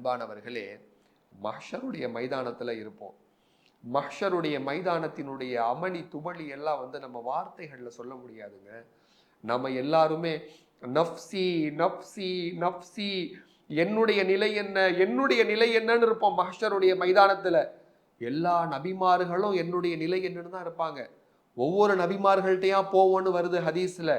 அன்பானவர்களே மஹ்ஷருடைய மைதானத்தில் இருப்போம். மஹ்ஷருடைய மைதானத்தினுடைய அமளி துமளி எல்லாம் வந்து நம்ம வார்த்தைகளில் சொல்ல முடியாதுங்க. நம்ம எல்லாருமே நப்சி நப்சி நப்சி என்னுடைய நிலை என்ன என்னுடைய நிலை என்னன்னு இருப்போம் மஹ்ஷருடைய மைதானத்தில். எல்லா நபிமார்களும் என்னுடைய நிலை என்னன்னு தான் இருப்பாங்க. ஒவ்வொரு நபிமார்கள்ட்டையா போவோன்னு வருது ஹதீஸில்.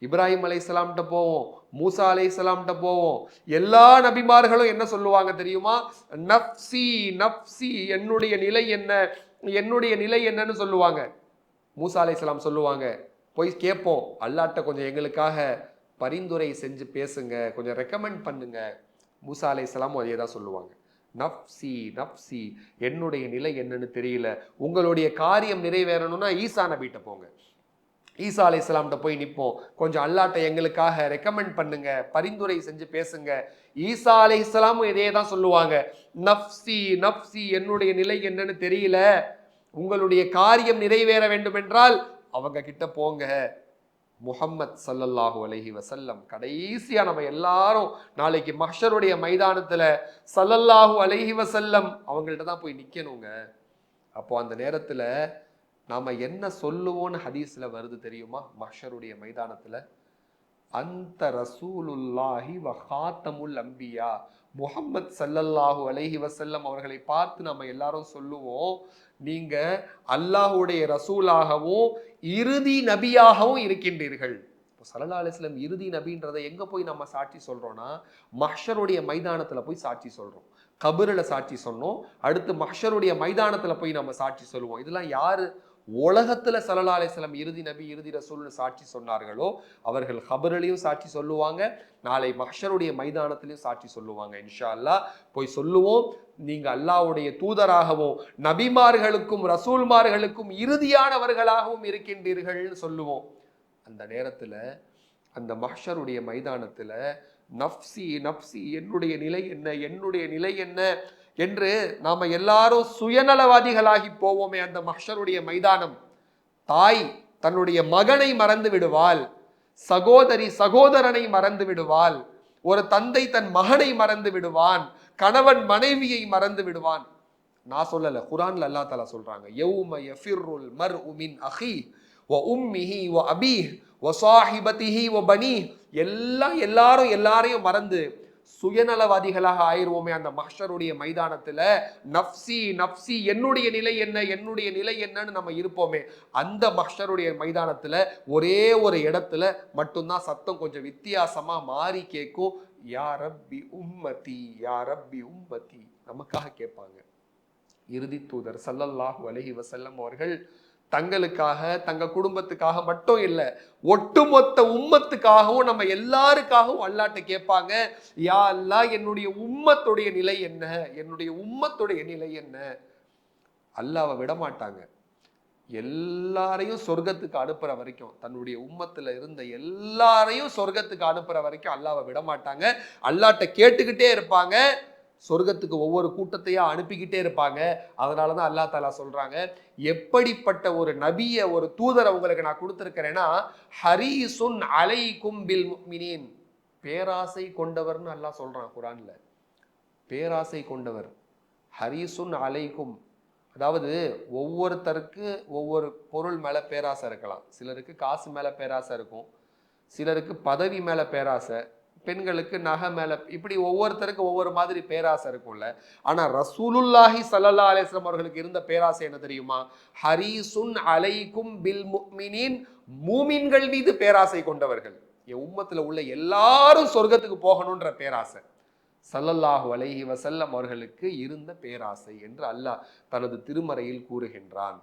இப்ராஹிம் அலை இஸ்லாம்கிட்ட போவோம் மூசா அலை இஸ்லாம்கிட்ட போவோம். எல்லா நபிமார்களும் என்ன சொல்லுவாங்க தெரியுமா? நப்சி நப்சி என்னுடைய நிலை என்ன? என்னுடைய நிலை என்னன்னு சொல்லுவாங்க. மூசா அலைஹிஸ்ஸலாம் சொல்லுவாங்க போய் கேட்போம் அல்லாட்ட கொஞ்சம் எங்களுக்காக பரிந்துரை செஞ்சு பேசுங்க. கொஞ்சம் ரெக்கமெண்ட் பண்ணுங்க. மூசா அலை இஸ்லாம் அதே தான் சொல்லுவாங்க. நப்சி நப்சி என்னுடைய நிலை என்னன்னு தெரியல. உங்களுடைய காரியம் நிறைவேறணும்னா ஈசா நபிட்ட போங்க. ஈசா அலை இஸ்லாம்கிட்ட போய் நிற்போம் கொஞ்சம் அல்லாட்டை எங்களுக்காக ரெக்கமெண்ட் பண்ணுங்க பரிந்துரை செஞ்சு பேசுங்க. ஈசா அலை இஸ்லாமும் இதே தான் சொல்லுவாங்க. நப்சி நப்சி என்னுடைய நிலை என்னன்னு தெரியல. உங்களுடைய காரியம் நிறைவேற வேண்டும் என்றால் அவங்க கிட்ட போங்க. முஹம்மத் சல்லல்லாஹு அலஹி வசல்லம் கடைசியாக நம்ம எல்லாரும் நாளைக்கு மஹ்ஷருடைய மைதானத்தில் சல்லல்லாஹு அலஹி வசல்லம் அவங்கள்ட்ட தான் போய் நிற்கணுங்க அப்போ அந்த நேரத்தில் நாம் என்ன சொல்லுவோன்னு ஹதீஸ்ல வருது தெரியுமா? மஷருடைய மைதானத்தில் அந்த ரசூலுல்லாஹி வஹாத்தமுல் அம்பியா. முகம்மத் சல்லல்லாஹு அலஹி வசல்லம் அவர்களை பார்த்து நம்ம எல்லாரும் சொல்லுவோம் நீங்க அல்லாஹ்வுடைய ரசூலாகவும் இறுதி நபியாகவும் இருக்கின்றீர்கள். இப்போ சல்லா அலிஸ்லம் இறுதி நபின்றதை எங்க போய் நம்ம சாட்சி சொல்றோம்னா மஹ்ஷருடைய மைதானத்துல போய் சாட்சி சொல்றோம். கபரில் சாட்சி சொன்னோம் அடுத்து மஹ்ஷருடைய மைதானத்துல போய் நம்ம சாட்சி சொல்லுவோம். இதெல்லாம் யாரு உலகத்தில் சல்லா அலிஸ்லம் இறுதி நபி இறுதி ரசூல்னு சாட்சி சொன்னார்களோ அவர்கள் ஹபர்லையும் சாட்சி சொல்லுவாங்க நாளை மஹ்ஷருடைய மைதானத்திலையும் சாட்சி சொல்லுவாங்க. இன்ஷா அல்லாஹ் போய் சொல்லுவோம். நீங்கள் அல்லாஹ்வுடைய தூதராகவும் நபிமார்களுக்கும் ரசூல்மார்களுக்கும் இறுதியானவர்களாகவும் இருக்கின்றீர்கள்னு சொல்லுவோம். அந்த நேரத்தில் அந்த மஹ்ஷருடைய மைதானத்தில் நப்சி நப்சி என்னுடைய நிலை என்ன என்னுடைய நிலை என்ன என்று நாம் எல்லாரும் சுயநலவாதிகளாகி போவோமே அந்த மஹ்ஷருடைய மைதானம். தாய் தன்னுடைய மகனை மறந்து விடுவாள். சகோதரி சகோதரனை மறந்து விடுவாள். ஒரு தந்தை தன் மகனை மறந்து விடுவான். கணவன் மனைவியை மறந்து விடுவான். நான் சொல்லல. குரான்ல அல்லா தாலா சொல்றாங்க. யௌம யஃபிர்ருல் மர் உமின் அஹி வ உம்மிஹி வ அபீஹ் வ சாஹிபதிஹி வ எல்லாம் எல்லாரும் எல்லாரையும் மறந்து சுயநலவாதிகளாக ஆயிடுவோமே அந்த மஹ்ஷருடைய மைதானத்துல. நப்சி நப்சி என்னுடைய நிலை என்ன என்னுடைய நிலை என்னன்னு நம்ம இருப்போமே. அந்த மஹ்ஷருடைய மைதானத்துல ஒரே ஒரு இடத்துல மட்டும்தான் சத்தம் கொஞ்சம் வித்தியாசமா மாறி கேட்கும். யாரப்பி உம்மதி யாரப்பி உம்மதி. நமக்காக கேட்பாங்க. இறுதி தூதர் சல்லல்லாஹு அலஹி வசல்லம் அவர்கள் தங்களுக்காக தங்க குடும்பத்துக்காக மட்டும் இல்லை ஒட்டுமொத்த உம்மத்துக்காகவும் நம்ம எல்லாருக்காகவும் அல்லாட்ட கேட்பாங்க யா அல்லாஹ் என்னுடைய உம்மத்துடைய நிலை என்ன? என்னுடைய உம்மத்துடைய நிலை என்ன? அல்லாவை விட மாட்டாங்க. எல்லாரையும் சொர்க்கத்துக்கு அனுப்புற வரைக்கும் தன்னுடைய உம்மத்துல இருந்த எல்லாரையும் சொர்க்கத்துக்கு அனுப்புற வரைக்கும் அல்லாவை விட மாட்டாங்க. அல்லாட்ட கேட்டுக்கிட்டே இருப்பாங்க. சொர்க்கத்துக்கு ஒவ்வொரு கூட்டத்தையும் அனுப்பிக்கிட்டே இருப்பாங்க. அதனால தான் அல்லா தாலா சொல்கிறாங்க எப்படிப்பட்ட ஒரு நபிய ஒரு தூதரை உங்களுக்கு நான் கொடுத்துருக்கிறேன்னா ஹரீசுன் அலைக்கும் பில் மினின் பேராசை கொண்டவர்னு அல்லாஹ் சொல்கிறான் குரானில். பேராசை கொண்டவர். ஹரீசுன் அலைக்கும். அதாவது ஒவ்வொருத்தருக்கு ஒவ்வொரு பொருள் மேலே பேராசை இருக்கலாம். சிலருக்கு காசு மேலே பேராசை இருக்கும். சிலருக்கு பதவி மேலே பேராசை. பெண்களுக்கு நகை மேலே இப்படி ஒவ்வொருத்தருக்கும் ஒவ்வொரு மாதிரி பேராசை இருக்கும்ல. ஆனால் ரசூலுல்லாஹி சல்லா அலிஸ்லாம் அவர்களுக்கு இருந்த பேராசை என்ன தெரியுமா? ஹரீசுன் அலைக்கும் பில் முக்மினின் மூமின்கள் மீது பேராசை கொண்டவர்கள். என் உம்மத்தில் உள்ள எல்லாரும் சொர்க்கத்துக்கு போகணுன்ற பேராசை. சல்லல்லாஹு அலைஹி வசல்லம் அவர்களுக்கு இருந்த பேராசை என்று அல்லாஹ் தனது திருமறையில் கூறுகின்றான்.